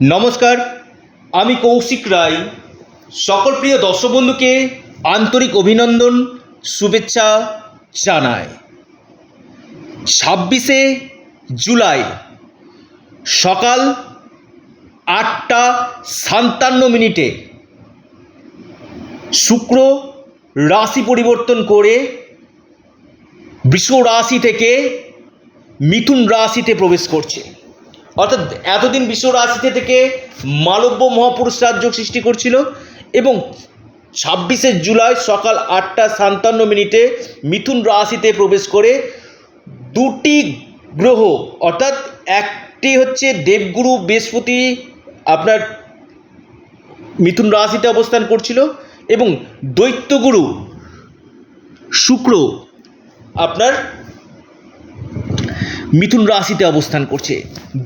নমস্কার, আমি কৌশিক রায়। সকল প্রিয় দর্শক বন্ধুকে আন্তরিক অভিনন্দন, শুভেচ্ছা জানাই। ছাব্বিশে জুলাই, সকাল আটটা সাতান্ন মিনিটে শুক্র রাশি পরিবর্তন করে বৃষ রাশি থেকে মিথুন রাশিতে প্রবেশ করছে। অর্থাৎ এতদিন বিশ্ব রাশিতে থেকে মালব্য মহাপুরুষ রাজ্য সৃষ্টি করছিল এবং ছাব্বিশে জুলাই সকাল আটটা সাতান্ন মিনিটে মিথুন রাশিতে প্রবেশ করে দুটি গ্রহ, অর্থাৎ একটি হচ্ছে দেবগুরু বৃহস্পতি আপনার মিথুন রাশিতে অবস্থান করছিল এবং দৈত্যগুরু শুক্র আপনার মিথুন রাশিতে অবস্থান করছে।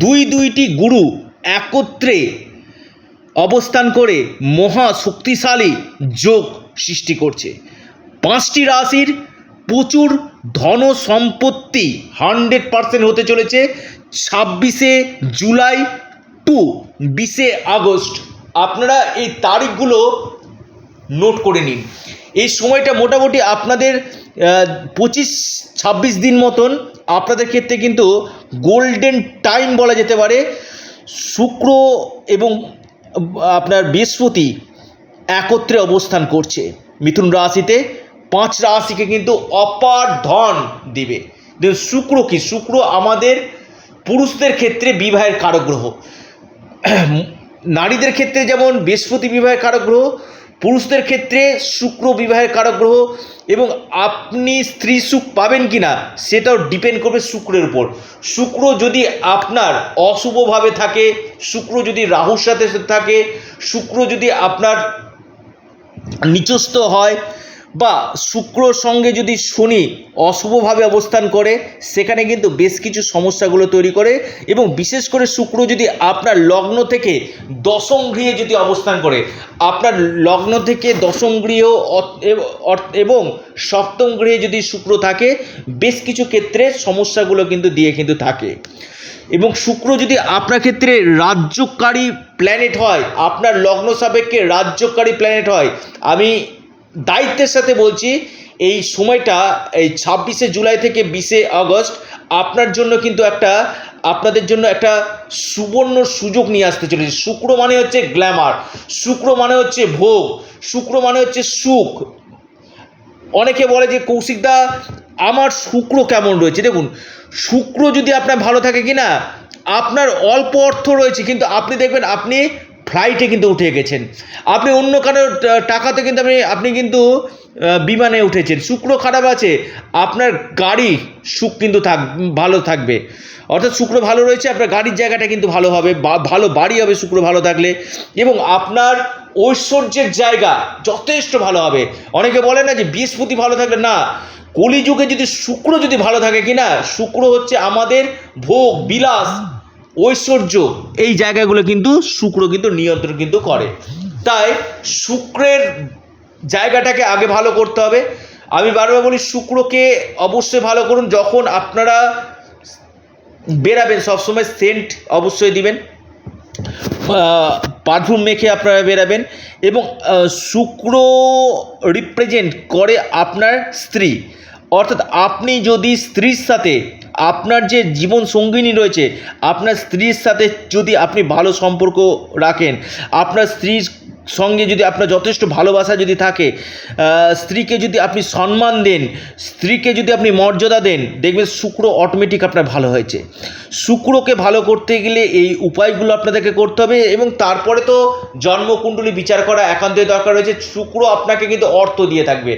দুই দুইটি গুরু একত্রে অবস্থান করে মহা শক্তিশালী যোগ সৃষ্টি করছে। পাঁচটি রাশির প্রচুর ধন সম্পত্তি হান্ড্রেড পার্সেন্ট হতে চলেছে ছাব্বিশে জুলাই টু বিশে আগস্ট। আপনারা এই তারিখগুলো নোট করে নিন। এই সময়টা মোটামুটি আপনাদের পঁচিশ ছাব্বিশ দিন মতন আপনাদের ক্ষেত্রে কিন্তু গোল্ডেন টাইম বলা যেতে পারে, শুক্র এবং আপনার বৃহস্পতি একত্রে অবস্থান করছে। মিথুন রাশিতে পাঁচ রাশিকে কিন্তু অপার ধন দিবে। দেখুন শুক্র কি? শুক্র আমাদের পুরুষদের ক্ষেত্রে বিবাহের কারক গ্রহ। নারীদের ক্ষেত্রে যেমন বৃহস্পতি বিবাহের কারক গ্রহ পুরুষদের ক্ষেত্রে শুক্র বিবাহের কারক গ্রহ এবং আপনি স্ত্রী সুখ পাবেন কি না সেটাও ডিপেন্ড করবে শুক্রের উপর। শুক্র যদি আপনার অশুভভাবে থাকে, শুক্র যদি রাহুর সাথে থাকে, শুক্র যদি আপনার নিচস্থ হয় বা শুক্রর সঙ্গে যদি শনি অশুভভাবে অবস্থান করে, সেখানে কিন্তু বেশ কিছু সমস্যাগুলো তৈরি করে এবং বিশেষ করে শুক্র যদি আপনার লগ্ন থেকে দশম গৃহে যদি অবস্থান করে, আপনার লগ্ন থেকে দশম গৃহ এবং সপ্তম গৃহে যদি শুক্র থাকে, বেশ কিছু ক্ষেত্রে সমস্যাগুলো কিন্তু দিয়ে কিন্তু থাকে। এবং শুক্র যদি আপনার ক্ষেত্রে রাজ্যকারী প্ল্যানেট হয়, আপনার লগ্ন সাপেক্ষে রাজ্যকারী প্ল্যানেট হয়, আমি দায়িত্বের সাথে বলছি, এই সময়টা, এই ছাব্বিশে জুলাই থেকে বিশে আগস্ট, আপনার জন্য কিন্তু একটা, আপনাদের জন্য একটা সুবর্ণ সুযোগ নিয়ে আসতে চলেছে। শুক্র মানে হচ্ছে গ্ল্যামার শুক্র মানে হচ্ছে ভোগ, শুক্র মানে হচ্ছে সুখ। অনেকে বলে যে কৌশিকদা আমার শুক্র কেমন রয়েছে? দেখুন, শুক্র যদি আপনার ভালো থাকে কি না আপনার অল্প অর্থ রয়েছে, কিন্তু আপনি দেখবেন আপনি ফ্লাইটে কিন্তু উঠে গেছেন। আপনি অন্য কারোর টাকাতে কিন্তু আপনি আপনি কিন্তু বিমানে উঠেছেন। শুক্র খারাপ আছে, আপনার গাড়ি সুখ কিন্তু থাক, ভালো থাকবে। অর্থাৎ শুক্র ভালো রয়েছে, আপনার গাড়ির জায়গাটা কিন্তু ভালো হবে ভালো বাড়ি হবে, শুক্র ভালো থাকলে। এবং আপনার ঐশ্বর্যের জায়গা যথেষ্ট ভালো হবে। অনেকে বলে না যে বৃহস্পতি ভালো থাকলে না। কলিযুগে যদি শুক্র যদি ভালো থাকে কি না শুক্র হচ্ছে আমাদের ভোগ, বিলাস। ঐশ্বর্য, এই জায়গাগুলো কিন্তু শুক্র কিন্তু নিয়ন্ত্রণ কিন্তু করে। তাই শুক্রের জায়গাটাকে আগে ভালো করতে হবে। আমি বারবার বলি, শুক্রকে অবশ্যই ভালো করুন। যখন আপনারা বেরাবেন, সবসময় সেন্ট অবশ্যই দিবেন। পারফিউম মেখে আপনারা বেরাবেন এবং শুক্র রিপ্রেজেন্ট করে আপনার স্ত্রী। অর্থাৎ আপনি যদি স্ত্রীর সাথে আপনার যে জীবন সঙ্গিনী রয়েছে, আপনার স্ত্রীর সাথে যদি আপনি ভালো সম্পর্ক রাখেন, আপনার স্ত্রীর সঙ্গে যদি আপনার যথেষ্ট ভালোবাসা যদি থাকে স্ত্রীকে যদি আপনি সম্মান দেন, স্ত্রীকে যদি আপনি মর্যাদা দেন, দেখবেন শুক্র অটোমেটিক আপনার ভালো হয়েছে। শুক্রকে ভালো করতে গেলে এই উপায়গুলো আপনাদেরকে করতে হবে এবং তারপরে তো জন্মকুণ্ডলী বিচার করা একান্তই দরকার রয়েছে। শুক্র আপনাকে কিন্তু অর্থ দিয়ে থাকবে।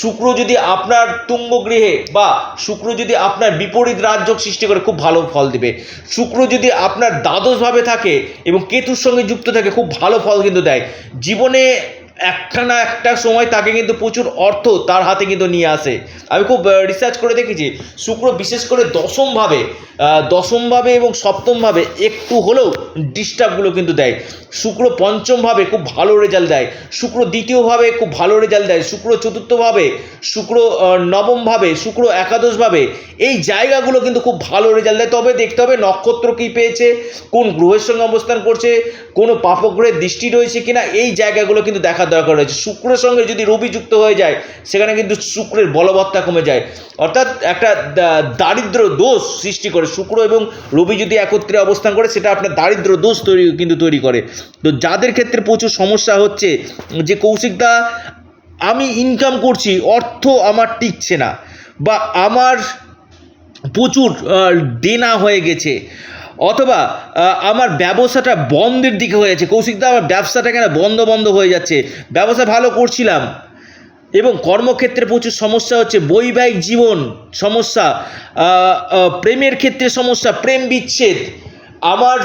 শুক্র যদি আপনার তুঙ্গ গৃহে বা শুক্র যদি আপনার বিপরীত রাজযোগ সৃষ্টি করে খুব ভালো ফল দিবে। শুক্র যদি আপনার দ্বাদশভাবে থাকে এবং কেতুর সঙ্গে যুক্ত থাকে, খুব ভালো ফল কিন্তু দেয়। জীবনে একটা না একটা সময় তাকে কিন্তু প্রচুর অর্থ তার হাতে কিন্তু নিয়ে আসে। আমি খুব রিসার্চ করে দেখেছি, শুক্র বিশেষ করে দশমভাবে দশমভাবে এবং সপ্তমভাবে একটু হলেও ডিস্টার্বগুলো কিন্তু দেয়। শুক্র পঞ্চমভাবে খুব ভালো রেজাল্ট দেয়, শুক্র দ্বিতীয়ভাবে খুব ভালো রেজাল্ট দেয়, শুক্র চতুর্থভাবে, শুক্র নবমভাবে, শুক্র একাদশভাবে, এই জায়গাগুলো কিন্তু খুব ভালো রেজাল্ট দেয়। তবে দেখতে হবে নক্ষত্র কী পেয়েছে, কোন গ্রহের সঙ্গে অবস্থান করছে, কোনো পাপগ্রহের দৃষ্টি রয়েছে কিনা, এই জায়গাগুলো কিন্তু দেখার দরকার রয়েছে। শুক্রের সঙ্গে যদি রবি যুক্ত হয়ে যায়, সেখানে কিন্তু শুক্রের বলবত্তা কমে যায়। অর্থাৎ একটা দারিদ্র দোষ সৃষ্টি করে। শুক্র এবং রবি যদি একত্রে অবস্থান করে, সেটা আপনার দারিদ্র দোষ তৈরি, কিন্তু তৈরি করে। তো যাদের ক্ষেত্রে প্রচুর সমস্যা হচ্ছে, যে কৌশিকদা আমি ইনকাম করছি, অর্থ আমার টিকছে না, বা আমার প্রচুর দেনা হয়ে গেছে অথবা আমার ব্যবসাটা বন্ধের দিকে হয়ে যাচ্ছে। কৌশিকদা আমার ব্যবসাটা কেন বন্ধ বন্ধ হয়ে যাচ্ছে? ব্যবসা ভালো করছিলাম। এবং কর্মক্ষেত্রে প্রচুর সমস্যা হচ্ছে। বৈবাহিক জীবন সমস্যা প্রেমের ক্ষেত্রে সমস্যা, প্রেম বিচ্ছেদ। আমার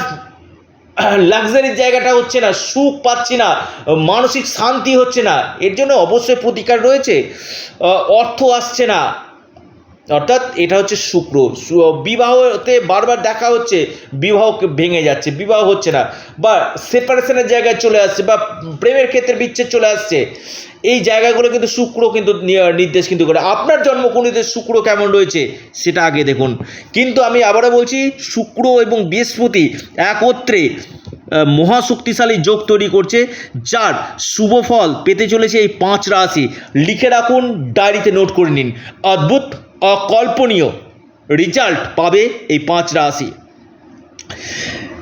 লাক্সারির জায়গাটা হচ্ছে না, সুখ পাচ্ছি না, মানসিক শান্তি হচ্ছে না। এর জন্য অবশ্যই প্রতিকার রয়েছে। অর্থ আসছে না। অর্থাৎ এটা হচ্ছে শুক্র। বিবাহতে বারবার দেখা হচ্ছে, বিবাহ ভেঙে যাচ্ছে, বিবাহ হচ্ছে না বা সেপারেশনের জায়গায় চলে আসছে বা প্রেমের ক্ষেত্রে বিচ্ছেদ চলে আসছে। এই জায়গাগুলো কিন্তু শুক্র কিন্তু নির্দেশ কিন্তু করে। আপনার জন্মকুণ্ডিতে শুক্র কেমন রয়েছে সেটা আগে দেখুন। কিন্তু আমি আবারও বলছি, শুক্র এবং বৃহস্পতি একত্রে মহাশক্তিশালী যোগ তৈরি করছে, যার শুভ ফল পেতে চলেছে এই পাঁচ রাশি। লিখে রাখুন, ডায়েরিতে নোট করে নিন। অদ্ভুত অকল্পনীয় রেজাল্ট পাবে এই পাঁচ রাশি।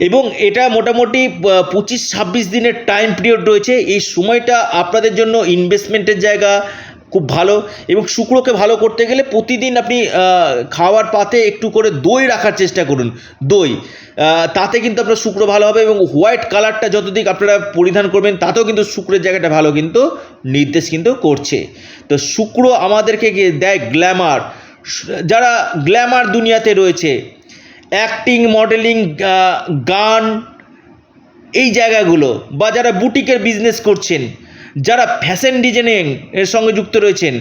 এবং এটা মোটামুটি পঁচিশ ছাব্বিশ দিনের টাইম পিরিয়ড রয়েছে। এই সময়টা আপনাদের জন্য ইনভেস্টমেন্টের জায়গা খুব ভালো। এবং শুক্রকে ভালো করতে গেলে প্রতিদিন আপনি খাওয়ার পাতে একটু করে দই রাখার চেষ্টা করুন। দই তাতে কিন্তু আপনার শুক্র ভালো হবে এবং হোয়াইট কালারটা যতদিক আপনারা পরিধান করবেন, তাতেও কিন্তু শুক্রের জায়গাটা ভালো কিন্তু নির্দেশ কিন্তু করছে। তো শুক্র আমাদেরকে দেয় গ্ল্যামার যারা গ্ল্যামার দুনিয়াতে রয়েছে, অ্যাক্টিং, মডেলিং গান, এই জায়গাগুলো বা যারা বুটিকের বিজনেস করছেন, যারা ফ্যাশন ডিজাইনিং এর সঙ্গে যুক্ত রয়েছেন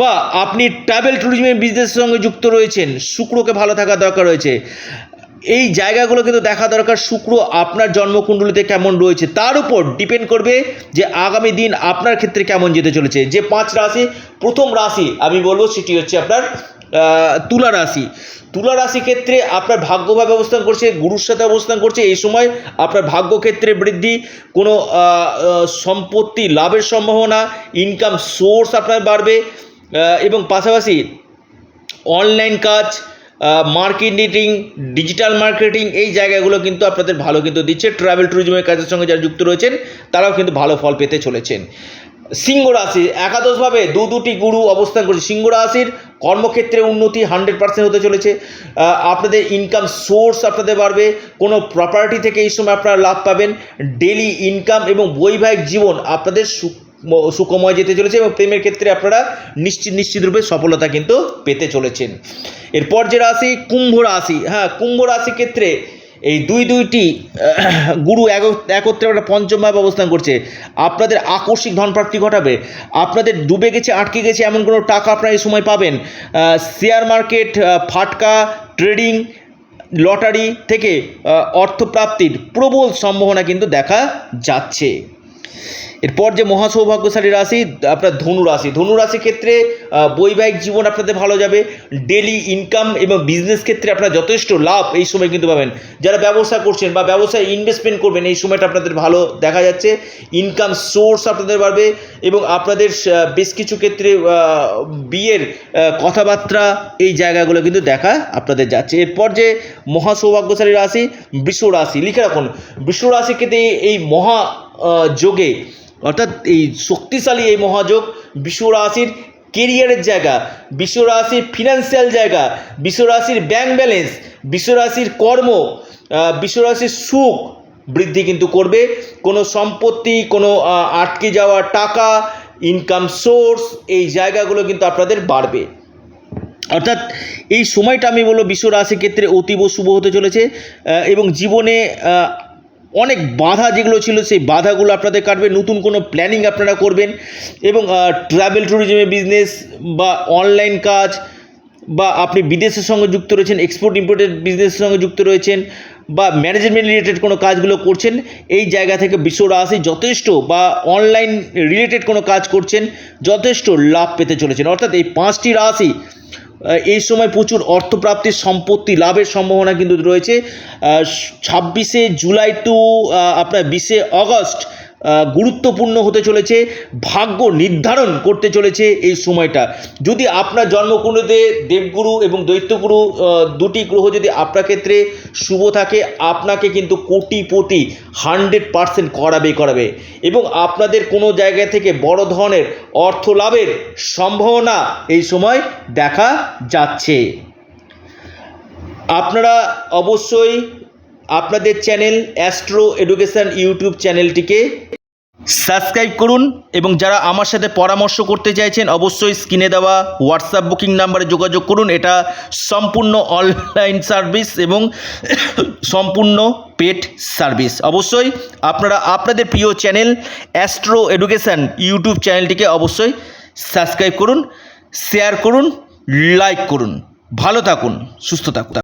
বা আপনি ট্রাভেল ট্যুরিজমের বিজনেসের সঙ্গে যুক্ত রয়েছেন, শুক্রকে ভালো থাকা দরকার রয়েছে। এই জায়গাগুলো কিন্তু দেখা দরকার। শুক্র আপনার জন্মকুণ্ডলিতে কেমন রয়েছে? তার উপর ডিপেন্ড করবে যে আগামী দিন আপনার ক্ষেত্রে কেমন যেতে চলেছে। যে পাঁচ রাশি, প্রথম রাশি আমি বলব সেটি হচ্ছে আপনার তুলা রাশি। তুলা রাশি ক্ষেত্রে আপনার ভাগ্যভাবে অবস্থান করছে, গুরুর সাথে অবস্থান করছে। এই সময় আপনার ভাগ্য ক্ষেত্রে বৃদ্ধি, কোনো সম্পত্তি লাভের সম্ভাবনা ইনকাম সোর্স আপনার বাড়বে। এবং পাশাপাশি অনলাইন কাজ মার্কেটিং ডিজিটাল মার্কেটিং এই জায়গাগুলো কিন্তু আপনাদের ভালো কিন্তু দিচ্ছে। ট্রাভেল ট্যুরিজমের কাজের সঙ্গে যারা যুক্ত রয়েছেন, তারাও কিন্তু ভালো ফল পেতে চলেছেন। সিংহ রাশি, একাদশভাবে দু দুটি গুরু অবস্থান করছে। সিংহ রাশির কর্মক্ষেত্রে উন্নতি হান্ড্রেড পার্সেন্ট হতে চলেছে। আপনাদের ইনকাম সোর্স আপনাদের বাড়বে। কোনো প্রপার্টি থেকে এই সময় আপনারা লাভ পাবেন। ডেলি ইনকাম এবং বৈবাহিক জীবন আপনাদের সুখময় যেতে চলেছে এবং প্রেমের ক্ষেত্রে আপনারা নিশ্চিত নিশ্চিতরূপে সফলতা কিন্তু পেতে চলেছেন। এরপর যে রাশি, কুম্ভ রাশি। হ্যাঁ কুম্ভ রাশি ক্ষেত্রে এই দুই দুইটি গুরু একত্রে একটা পঞ্চমভাবে অবস্থান করছে। আপনাদের আকস্মিক ধনপ্রাপ্তি ঘটাবে। আপনাদের ডুবে গেছে, আটকে গেছে এমন কোনো টাকা আপনারা এই সময় পাবেন। শেয়ার মার্কেট ফাটকা ট্রেডিং লটারি থেকে অর্থপ্রাপ্তির প্রবল সম্ভাবনা কিন্তু দেখা যাচ্ছে। এরপর যে মহাসৌভাগ্যশালী রাশি, আপনার ধনু রাশি। ধনু রাশি ক্ষেত্রে বৈবাহিক জীবন আপনাদের ভালো যাবে। ডেলি ইনকাম এবং বিজনেস ক্ষেত্রে আপনার যথেষ্ট লাভ এই সময় কিন্তু পাবেন। যারা ব্যবসা করছেন বা ব্যবসায় ইনভেস্টমেন্ট করবেন, এই সময়টা আপনাদের ভালো দেখা যাচ্ছে। ইনকাম সোর্স আপনাদের বাড়বে এবং আপনাদের বেশ কিছু ক্ষেত্রে বিয়ের কথাবার্তা এই জায়গাগুলো কিন্তু দেখা আপনাদের যাচ্ছে। এরপর যে মহাসৌভাগ্যশালী রাশি বৃষ রাশি লিখে রাখুন বৃষ রাশি ক্ষেত্রে এই মহা যোগে অর্থাৎ এই শক্তিশালী এই মহাযোগ বিশ্ব রাশির কেরিয়ারের জায়গা বিশ্ব রাশির ফিনান্সিয়াল জায়গা বিশ্ব রাশির ব্যাংক ব্যালেন্স বিশ্ব রাশির কর্ম আহ, বিশ্ব রাশির সুখ বৃদ্ধি কিন্তু করবে। কোনো সম্পত্তি কোনো আটকে যাওয়া টাকা ইনকাম সোর্স এই জায়গাগুলো কিন্তু আপনাদের বাড়বে। অর্থাৎ এই সময়টা আমি বলব বিশ্ব রাশি ক্ষেত্রে অতীব শুভ হতে চলেছে এবং জীবনে অনেক বাধা যেগুলো ছিল, সেই বাধাগুলো আপনাদের কাটবে। নতুন কোনো প্ল্যানিং আপনারা করবেন এবং ট্রাভেল ট্যুরিজমের বিজনেস বা অনলাইন কাজ বা আপনি বিদেশের সঙ্গে যুক্ত রয়েছেন এক্সপোর্ট ইম্পোর্টের বিজনেসের সঙ্গে যুক্ত রয়েছেন বা ম্যানেজমেন্ট রিলেটেড কোনো কাজগুলো করছেন, এই জায়গা থেকে বিশ্ব রাশি যথেষ্ট বা অনলাইন রিলেটেড কোনো কাজ করছেন, যথেষ্ট লাভ পেতে চলেছেন। অর্থাৎ এই পাঁচটি রাশি এই সময় প্রচুর অর্থপ্রাপ্তির সম্পত্তি লাভের সম্ভাবনা কিন্তু রয়েছে। ছাব্বিশে জুলাই টু আপনার বিশে অগস্ট গুরুত্বপূর্ণ হতে চলেছে, ভাগ্য নির্ধারণ করতে চলেছে এই সময়টা। যদি আপনার জন্মকুণ্ডতে দেবগুরু এবং দৈত্যগুরু দুটি গ্রহ যদি আপনার ক্ষেত্রে শুভ থাকে, আপনাকে কিন্তু কোটিপতি হান্ড্রেড পারসেন্ট করাবে করাবে। এবং আপনাদের কোনো জায়গা থেকে বড় ধরনের অর্থ লাভের সম্ভাবনা এই সময় দেখা যাচ্ছে। আপনারা অবশ্যই আপনাদের চ্যানেল অ্যাস্ট্রো এডুকেশন ইউটিউব চ্যানেলটিকে সাবস্ক্রাইব করুন এবং যারা আমার সাথে পরামর্শ করতে চাইছেন, অবশ্যই স্ক্রিনে দেওয়া হোয়াটসঅ্যাপ বুকিং নাম্বারে যোগাযোগ করুন। এটা সম্পূর্ণ অনলাইন সার্ভিস এবং সম্পূর্ণ পেড সার্ভিস। অবশ্যই আপনারা, আপনাদের প্রিয় চ্যানেল অ্যাস্ট্রো এডুকেশন ইউটিউব চ্যানেলটিকে অবশ্যই সাবস্ক্রাইব করুন, শেয়ার করুন, লাইক করুন। ভালো থাকুন, সুস্থ থাকুন।